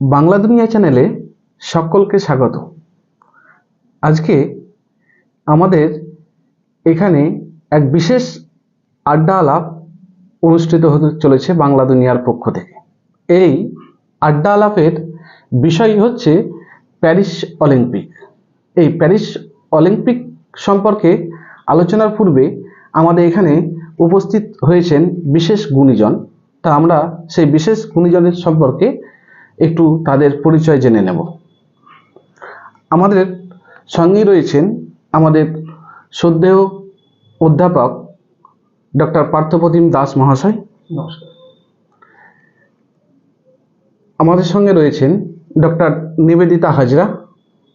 বাংলা দুনিয়া চ্যানেলে সকলকে স্বাগত। আজকে আমাদের এখানে এক বিশেষ আড্ডা আলাপ অনুষ্ঠিত হতে চলেছে বাংলা দুনিয়ার পক্ষ থেকে। এই আড্ডা আলাপের বিষয় হচ্ছে প্যারিস অলিম্পিক। এই প্যারিস অলিম্পিক সম্পর্কে আলোচনার পূর্বে আমাদের এখানে উপস্থিত হয়েছেন বিশেষ গুণীজন। তা আমরা সেই বিশেষ গুণীজনের সম্পর্কে একটু তাদের পরিচয় জেনে নেব। আমাদের সঙ্গেই রয়েছেন আমাদের শ্রদ্ধেয় অধ্যাপক ডক্টর পার্থপ্রতিম দাস মহাশয়। নমস্কার। আমাদের সঙ্গে রয়েছেন ডক্টর নিবেদিতা হাজরা।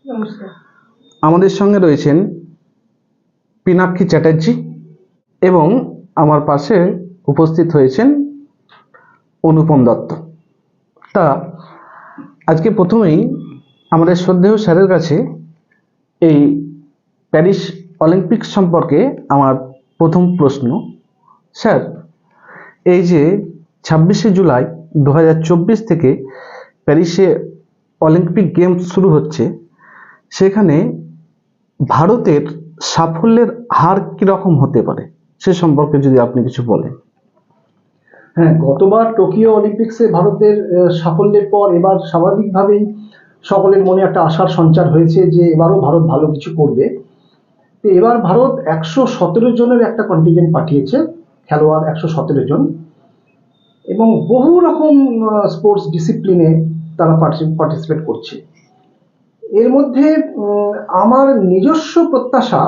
নমস্কার। আমাদের সঙ্গে রয়েছেন পিনাক্ষী চ্যাটার্জি এবং আমার পাশে উপস্থিত হয়েছেন অনুপম দত্ত। তা আজকে প্রথমেই আমাদের শ্রদ্ধেয় স্যারের কাছে এই প্যারিস অলিম্পিক সম্পর্কে আমার প্রথম প্রশ্ন। স্যার, এই যে ছাব্বিশে জুলাই দু হাজার চব্বিশ থেকে প্যারিসে অলিম্পিক গেমস শুরু হচ্ছে, সেখানে ভারতের সাফল্যের হার কীরকম হতে পারে? সে সম্পর্কে যদি আপনি কিছু বলেন। হ্যাঁ গতবার টোকিও অলিম্পিক্সে ভারতের সাফল্যের পর এবার স্বাভাবিকভাবেই সকলের মনে একটা আশার সঞ্চার হয়েছে যে এবারও ভারত ভালো কিছু করবে। তো এবার ভারত একশো সতেরো জনের একটা কন্টিজেন্ট পাঠিয়েছে, খেলোয়াড় একশো সতেরো জন। এবং বহু রকম স্পোর্টস ডিসিপ্লিনে তারা পার্টিসিপেট করছে। এর মধ্যে আমার নিজস্ব প্রত্যাশা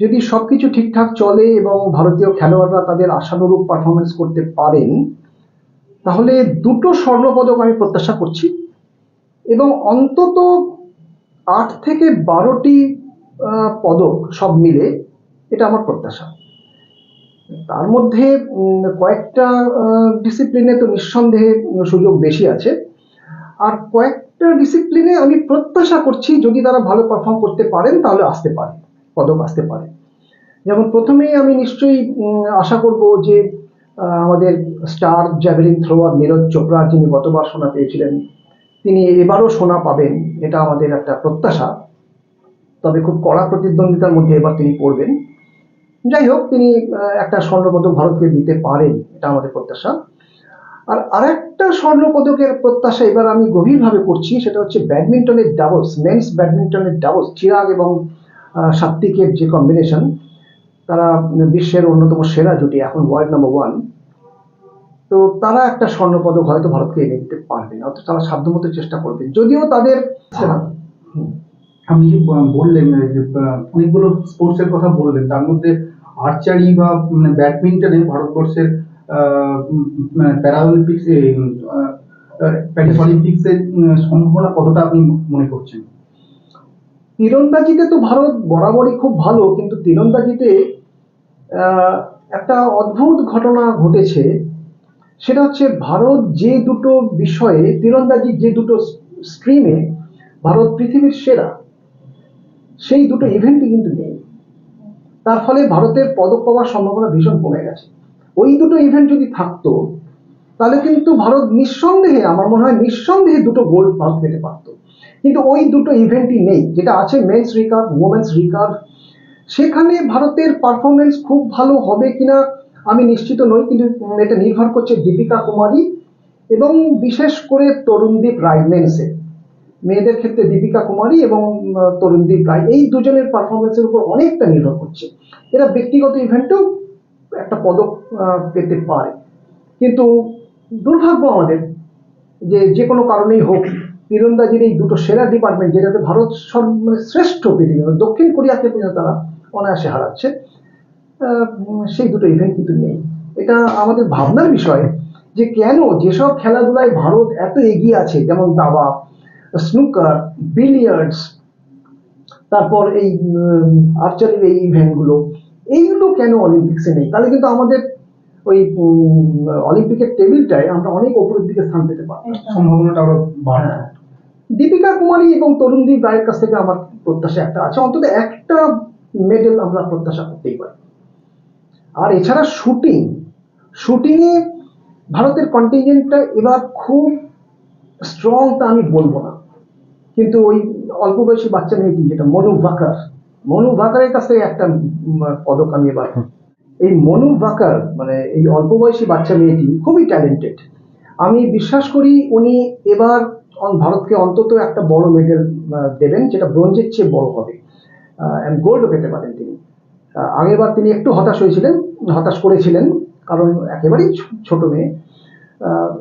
যদি সবকিছু ঠিকঠাক চলে এবং ভারতীয় খেলোয়াড়রা তাদের আশানুরূপ পারফরমেন্স করতে পারেন, তাহলে দুটো স্বর্ণপদক আমি প্রত্যাশা করছি। এবং অন্তত আট থেকে বারোটি পদক সব মিলে এটা আমার প্রত্যাশা। তার মধ্যে কয়েকটা ডিসিপ্লিনে তো নিঃসন্দেহে সুযোগ বেশি আছে। আর কয়েকটা ডিসিপ্লিনে আমি প্রত্যাশা করছি, যদি তারা ভালো পারফর্ম করতে পারেন, তাহলে আসতে পারে পদক আসতে পারে। যেমন প্রথমেই আমি নিশ্চয়ই আশা করব যে আমাদের star javelin thrower Neeraj Chopra যিনি গতবার সোনা পেয়েছিলেন, তিনি এবারও সোনা পাবেন, এটা আমাদের একটা প্রত্যাশা। তবে খুব কড়া প্রতিদ্বন্দ্বিতার মধ্যে এবার তিনি পড়বেন। যাই হোক, তিনি একটা স্বর্ণপদক ভারতকে দিতে পারেন, এটা আমাদের প্রত্যাশা। আর আরেকটা স্বর্ণপদকের প্রত্যাশা এবার আমি গভীরভাবে করছি, সেটা হচ্ছে ব্যাডমিন্টনের ডাবলস, মেন্স ব্যাডমিন্টনের ডাবলস, চিরাগ এবং সাত্বিকের যে কম্বিনেশন তারা বিশ্বের অন্যতম সেরা জুটি, এখন ওয়ার্ল্ড নাম্বার ওয়ান তো তারা একটা স্বর্ণপদক হয়তো ভারতকে এনে দিতে পারবেন, অর্থাৎ তারা সাধ্যমতো চেষ্টা করবেন। যদিও তাদের আপনি বললেন যে অনেকগুলো স্পোর্টস এর কথা বললেন, তার মধ্যে আর্চারি বা মানে ব্যাডমিন্টনে ভারতবর্ষের প্যারা অলিম্পিক্স প্যারিস অলিম্পিক্সের সম্ভাবনা কতটা আপনি মনে করছেন? তীরন্দাজিতে তো ভারত বরাবরই খুব ভালো, কিন্তু তীরন্দাজিতে একটা অদ্ভুত ঘটনা ঘটেছে। সেটা হচ্ছে ভারত যে দুটো বিষয়ে তীরন্দাজির যে দুটো স্ট্রিমে ভারত পৃথিবীর সেরা, সেই দুটো ইভেন্টই কিন্তু নেই। তার ফলে ভারতের পদক পাওয়ার সম্ভাবনা ভীষণ কমে গেছে। ওই দুটো ইভেন্ট যদি থাকতো, তাহলে কিন্তু ভারত নিঃসন্দেহে, আমার মনে হয় নিঃসন্দেহে দুটো গোল্ড ভারত পেতে পারতো। কিন্তু ওই দুটো ইভেন্টই নেই, যেটা আছে মেন্স রিকার্ভ ওমেন্স রিকার্ভ সেখানে ভারতের পারফরমেন্স খুব ভালো হবে কিনা আমি নিশ্চিত নই, কিন্তু এটা নির্ভর করছে দীপিকা কুমারী এবং বিশেষ করে তরুণদীপ রায় মেন্সে মেয়েদের ক্ষেত্রে দীপিকা কুমারী এবং তরুণদীপ রায়, এই দুজনের পারফরমেন্সের উপর অনেকটা নির্ভর করছে। এরা ব্যক্তিগত ইভেন্টেও একটা পদক পেতে পারে। কিন্তু দুর্ভাগ্য আমাদের যে যে কোনো কারণেই হোক তীরন্দাজির এই দুটো সেরা ডিপার্টমেন্ট যেটাতে ভারত সব মানে শ্রেষ্ঠ পৃথিবী মানে দক্ষিণ কোরিয়াকে পর্যন্ত তারা অনায়াসে হারাচ্ছে সেই দুটো ইভেন্ট কিন্তু নেই। এটা আমাদের ভাবনার বিষয় যে কেন যেসব খেলাধুলায় ভারত এত এগিয়ে আছে যেমন দাবা স্নুকার বিলিয়ার্ডস তারপর এই আর্চারির এই ইভেন্টগুলো এইগুলো কেন অলিম্পিক্সে নেই? তাহলে কিন্তু আমাদের ওই অলিম্পিকের টেবিলটায় আমরা অনেক ওপরের দিকে স্থান পেতে পারি সম্ভাবনাটা আরও বাড়বে। হ্যাঁ। দীপিকা কুমারী এবং তরুণদীপ রায়ের কাছ থেকে আমার প্রত্যাশা একটা আছে। অন্তত একটা মেডেল আমরা প্রত্যাশা করতেই পারি। আর এছাড়া শুটিং শুটিংয়ে ভারতের কন্টিনজেন্টটা এবার খুব স্ট্রং তা আমি বলব না। কিন্তু ওই অল্প বয়সী বাচ্চা মেয়েটি যেটা মনু ভাকার। মনু ভাকারের কাছ থেকে একটা পদক আমি এবার এই মনু ভাকার মানে এই অল্প বয়সী বাচ্চা মেয়েটি খুবই ট্যালেন্টেড আমি বিশ্বাস করি উনি এবার ভারতকে অন্তত একটা বড় মেডেল দেবেন যেটা ব্রোঞ্জের চেয়ে বড় হবে অ্যান্ড গোল্ডও পেতে পারেন তিনি। আগেরবার তিনি একটু হতাশ হয়েছিলেন হতাশ করেছিলেন কারণ একেবারেই ছোট মেয়ে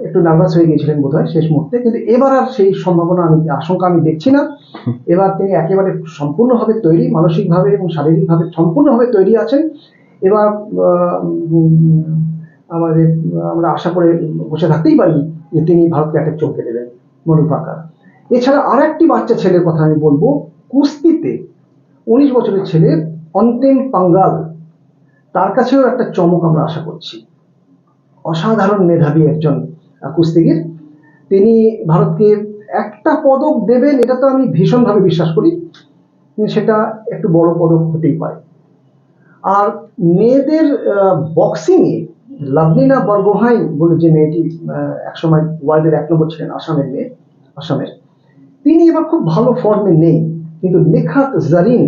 একটু নার্ভাস হয়ে গিয়েছিলেন বোধহয় শেষ মুহূর্তে কিন্তু এবার আর সেই সম্ভাবনা আমি আশঙ্কা আমি দেখছি না। এবার তিনি একেবারে সম্পূর্ণভাবে তৈরি মানসিকভাবে এবং শারীরিকভাবে সম্পূর্ণভাবে তৈরি আছেন। এবার আমাদের আমরা আশা করে বসে থাকতেই পারি যে তিনি ভারতকে একটা চমকে দেবেন। মনু ভাকার এছাড়া আর একটি বাচ্চা ছেলের কথা আমি বলব, কুস্তিতে। উনিশ বছরের ছেলে অন্তেম পাঙ্গাল। তার কাছেও একটা চমক আমরা আশা করছি। অসাধারণ মেধাবী একজন কুস্তিগির। তিনি ভারতকে একটা পদক দেবেন, এটা তো আমি ভীষণভাবে বিশ্বাস করি। সেটা একটু বড় পদক হতেই পারে। আর মেয়েদের বক্সিংয়ে লাভলিনা বরগোহাই বলে যে মেয়েটি একসময় ওয়ার্ল্ডের এক নম্বর ছিলেন আসামের মেয়ে আসামের। তিনি এবার খুব ভালো ফর্মে নেই কিন্তু নিখাত জারিন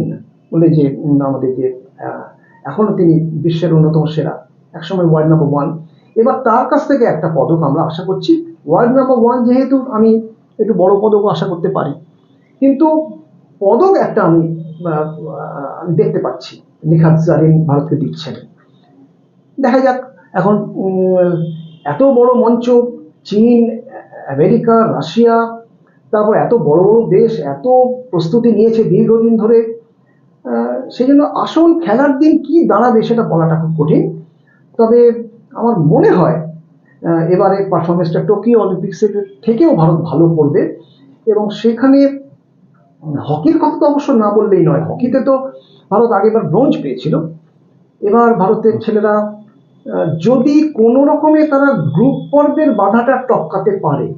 বলে যে আমাদের যে আহ, এখনও তিনি বিশ্বের অন্যতম সেরা একসময় ওয়ার্ল্ড নাম্বার ওয়ান এবার তার কাছ থেকে একটা পদক আমরা আশা করছি। ওয়ার্ল্ড নাম্বার ওয়ান যেহেতু আমি একটু বড় পদকও আশা করতে পারি কিন্তু পদক একটা আমি আমি দেখতে পাচ্ছি নিখাত জারিন ভারতকে দিচ্ছেন। দেখা যাক এখন এত বড় মঞ্চ, চীন, আমেরিকা, রাশিয়া, তারপর এত বড় বড় দেশ, এত প্রস্তুতি নিয়েছে দীর্ঘদিন ধরে সেই জন্য আসল খেলার দিন কি দাঁড়াবে সেটা বলাটা খুব কঠিন। তবে আমার মনে হয় এবারে পারফরমেন্সটা টোকিও অলিম্পিক্সের থেকেও ভারত ভালো করবে এবং সেখানে হকির কথা তো অবশ্য না বললেই নয়, হকিতে তো ভারত আগেবার ব্রোঞ্জ পেয়েছিল। এবার ভারতের ছেলেরা যদি কোনো রকমে তারা গ্রুপ পর্বের বাধাটা টপকাতে পারে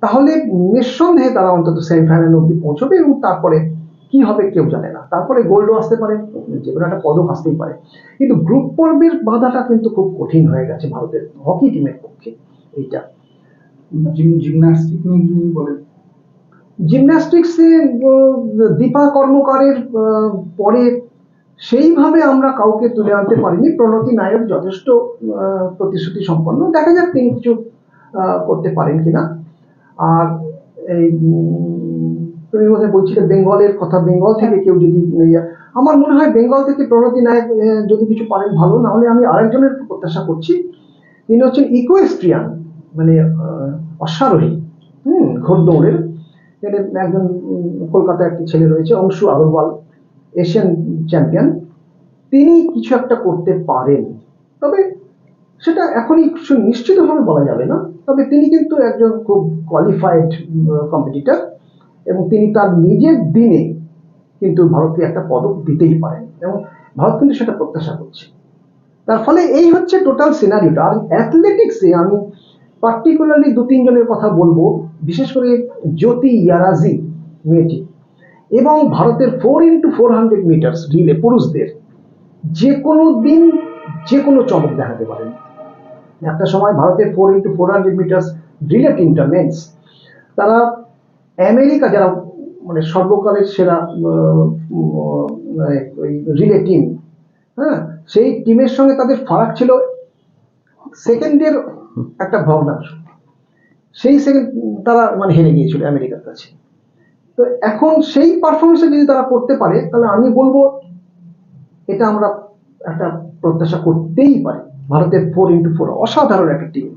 তাহলে নিঃসন্দেহে তারা অন্তত সেমিফাইনাল অব্দি পৌঁছবে এবং তারপরে কি হবে কেউ জানে না। তারপরে গোল্ডও আসতে পারে যে কোনো একটা পদক আসতেই পারে। কিন্তু গ্রুপ পর্বের বাধাটা কিন্তু খুব কঠিন হয়ে গেছে ভারতের হকি টিমের পক্ষে। এইটা। জিমন্যাস্টিক নিয়ে বলেন? জিমন্যাস্টিক্সে দীপা কর্মকারের পরে সেইভাবে আমরা কাউকে তুলে আনতে পারিনি। প্রণতি নায়ক যথেষ্ট প্রতিশ্রুতি সম্পন্ন। দেখা যাক তিনি কিছু করতে পারেন কিনা। আর এই তুমি বোধহয় বলছিলে বেঙ্গলের কথা, বেঙ্গল থেকে কেউ যদি ইয়ে- আমার মনে হয় বেঙ্গল থেকে প্রণতি নায়ক যদি কিছু পারেন ভালো। না হলে আমি আরেকজনের প্রত্যাশা করছি। তিনি হচ্ছেন ইকোয়েস্ট্রিয়ান মানে অশ্বারোহী, হুম ঘোড়দৌড়ের একজন কলকাতায় একটি ছেলে রয়েছে, অংশু আগরওয়াল, এশিয়ান চ্যাম্পিয়ন তিনি কিছু একটা করতে পারেন। তবে সেটা এখনই নিশ্চিতভাবে বলা যাবে না। তবে তিনি কিন্তু একজন খুব কোয়ালিফাইড কম্পিটিটর এবং তিনি তার নিজের দিনে কিন্তু ভারতকে একটা পদক দিতেই পারেন এবং ভারত কিন্তু সেটা প্রত্যাশা করছে। তার ফলে এই হচ্ছে টোটাল সিনারিওটা আর অ্যাথলেটিক্সে আমি পার্টিকুলারলি দু তিনজনের কথা বলব। বিশেষ করে জ্যোতি ইয়ারাজি, মেয়েটি। এবং ভারতের four into four hundred metres relay পুরুষদের যে কোনো দিন যে কোনো চমক দেখাতে পারেন। একটা সময় ভারতের four into four hundred metres relay টিমটা মেন্স তারা আমেরিকা যারা মানে সর্বকালের সেরা রিলে টিম হ্যাঁ? সেই টিমের সঙ্গে তাদের ফারাক ছিল সেকেন্ডের একটা ভগ্নাংশ। সেই সেকেন্ড তারা মানে হেরে গিয়েছিল আমেরিকার কাছে। তো এখন সেই পারফরমেন্সে যদি তারা করতে পারে, তাহলে আমি বলব এটা আমরা একটা প্রত্যাশা করতেই পারি। ভারতের ফোর ইন্টু ফোর অসাধারণ একটা টিম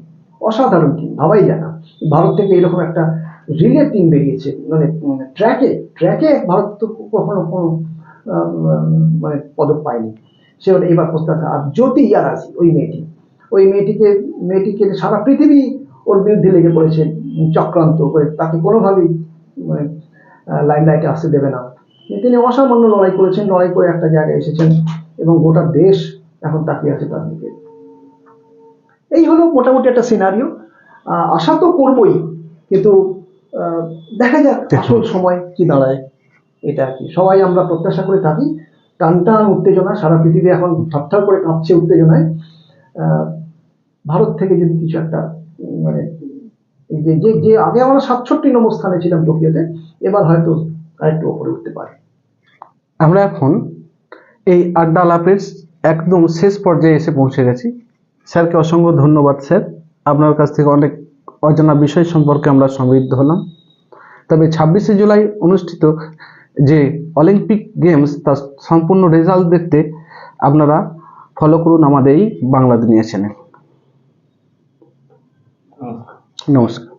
অসাধারণ টিম ভাবাই যায় না। ভারত থেকে এরকম একটা রিলে টিম বেরিয়েছে মানে ট্র্যাকে ট্র্যাকে ভারত তো কখনো কোনো মানে পদক পায়নি। সে এবার প্রস্তাব আর যদি জ্যোতি ইয়ারাজি, ওই মেয়েটি, ওই মেয়েটিকে মেয়েটিকে সারা পৃথিবী ওর বিরুদ্ধে লেগে পড়েছে, চক্রান্ত করে তাকে কোনোভাবেই মানে লাইমলাইটে আসতে দেবে না। তিনি অসামান্য লড়াই করেছেন লড়াই করে একটা জায়গায় এসেছেন এবং গোটা দেশ এখন তাকিয়ে আছে তার দিকে। এই হলো মোটামুটি একটা সিনারিও আশা তো করবই কিন্তু আহ, দেখা যাক আসল সময় কি দাঁড়ায়। এটা আর কি। সবাই আমরা প্রত্যাশা করে থাকি টান টান উত্তেজনা সারা পৃথিবী এখন থরথর করে কাঁপছে উত্তেজনায়। আহ, ভারত থেকে যদি কিছু একটা মানে যে যে আগে আমরা সাতষট্টি নম্বর স্থানে ছিলাম টোকিওতে, এবার হয়তো আরেকটু ওপরে উঠতে পারে। আমরা এখন এই আড্ডা আলাপের একদম শেষ পর্যায়ে এসে পৌঁছে গেছি। স্যারকে অসংখ্য ধন্যবাদ, স্যার। আপনার কাছ থেকে অনেক অজানা বিষয় সম্পর্কে আমরা সমৃদ্ধ হলাম। তবে ছাব্বিশে জুলাই অনুষ্ঠিত যে অলিম্পিক গেমস, তার সম্পূর্ণ রেজাল্ট দেখতে আপনারা ফলো করুন আমাদের এই বাংলা দুনিয়া চ্যানেল। নমস্কার